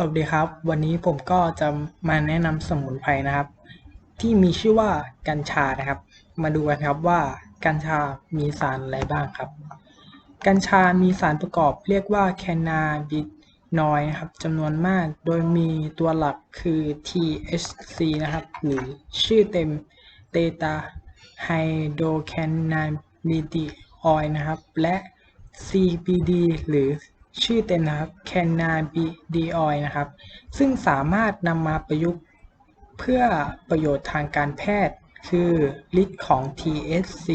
สวัสดีครับ วันนี้ผมก็จะมาแนะนำสมุนไพรนะครับ ที่มีชื่อว่ากัญชานะครับ มาดูกันครับว่ากัญชามีสารอะไรบ้างครับ กัญชามีสารประกอบเรียกว่าแคนาบินอยครับจำนวนมากโดยมีตัวหลักคือ THC นะครับ หรือชื่อเต็มเตตาไฮโดรแคนนาบิดิออยนะครับ และ CBD หรือ ชื่อเต็มนะครับ Cannabidiol นะครับ ซึ่งสามารถนำมาประยุกต์เพื่อประโยชน์ทางการแพทย์ คือฤทธิ์ของ THC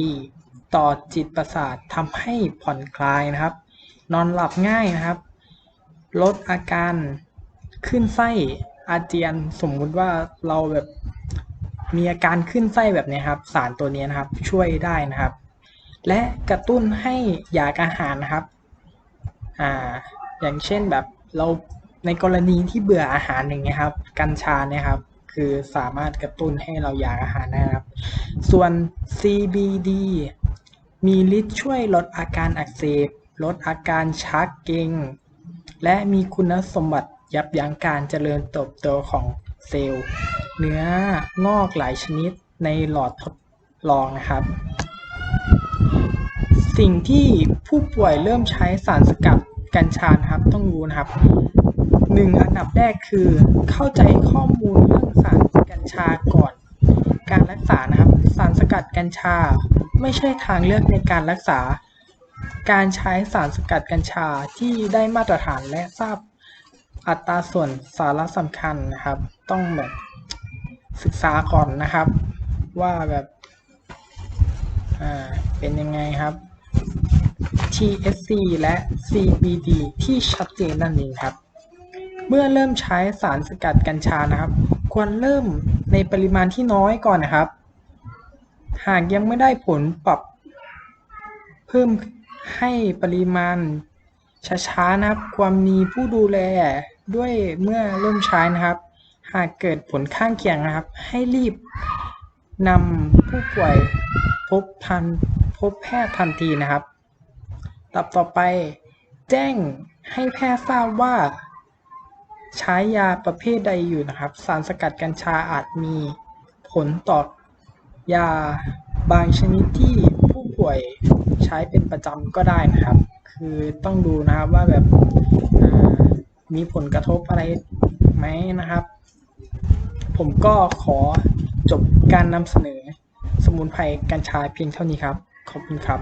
ต่อจิตประสาททำให้ผ่อนคลายนะครับ นอนหลับง่ายนะครับ ลดอาการขึ้นไส้อาเจียนสมมุติว่าเราแบบมีอาการขึ้นไส้แบบนี้ครับ สารตัวนี้นะครับช่วยได้นะครับ และกระตุ้นให้อยากอาหารนะครับ อ่าอย่างเช่นแบบเราในกรณีที่เบื่ออาหารอย่างเงี้ยครับกัญชาเนี่ยครับคือสามารถกระตุ้นให้เราอยากอาหารนะครับ ส่วน CBD มีฤทธิ์ช่วยลดอาการอักเสบ ลดอาการชักเกร็ง และมีคุณสมบัติยับยั้งการเจริญเติบโตของเซลล์ เนื้องอกหลายชนิดในหลอดทดลองนะครับ สิ่งที่ผู้ป่วยเริ่มใช้สารสกัด กัญชานะครับต้องรู้นะครับหนึ่งอันดับแรกคือเข้าใจข้อมูลเรื่องสารกัญชาก่อน การรักษานะครับ สารสกัดกัญชา ไม่ใช่ทางเลือกในการรักษา การใช้สารสกัดกัญชาที่ได้มาตรฐานและทราบอัตราส่วนสาระสำคัญนะครับ ต้องแบบศึกษาก่อนนะครับ ว่าแบบอ่าเป็นยังไงครับ THC และ CBD ที่ชัดเจนนั่นเองครับ เมื่อเริ่มใช้สารสกัดกัญชานะครับ ควรเริ่มในปริมาณที่น้อยก่อนนะครับ หากยังไม่ได้ผลปรับ เพิ่มให้ปริมาณช้าๆนะครับ ควรมีผู้ดูแลด้วยเมื่อเริ่มใช้นะครับ หากเกิดผลข้างเคียงนะครับ ให้รีบนำผู้ป่วยพบทันพบแพทย์ทันทีนะครับ ตับต่อไป แจ้งให้แพทย์ทราบว่า ใช้ยาประเภทใดอยู่นะครับ สารสกัดกัญชาอาจมีผลต่อยาบางชนิดที่ผู้ป่วยใช้เป็นประจำก็ได้นะครับ คือต้องดูนะครับว่าแบบมีผลกระทบอะไรไหมนะครับ ผมก็ขอจบการนำเสนอสมุนไพรกัญชาเพียงเท่านี้ครับ ขอบคุณครับ